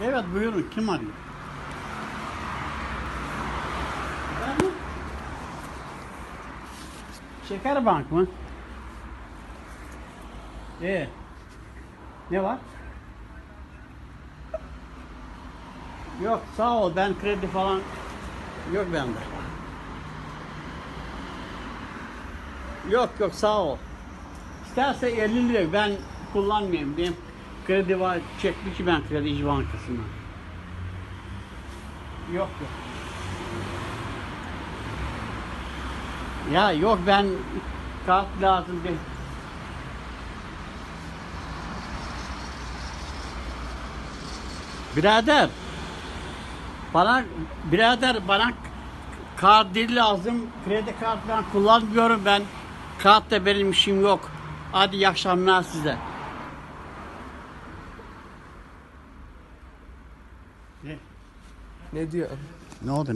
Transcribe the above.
Evet buyurun kim arıyor? Şeker Bank mı? Ee, ne var? Yok sağ ol ben kredi falan yok bende. Yok yok sağ ol. İsterse 50 lira ben kullanmayayım. Benim kredi var çekmiş ben kredici bankasından. Yok yok. Ya yok ben kart lazım değil. Birader bana birader bana kart değil lazım. Kredi kartı ben kullanmıyorum ben. Kartla benim işim yok. Hadi iyi akşamlar size. Ne? Ne diyor? Ne oldu?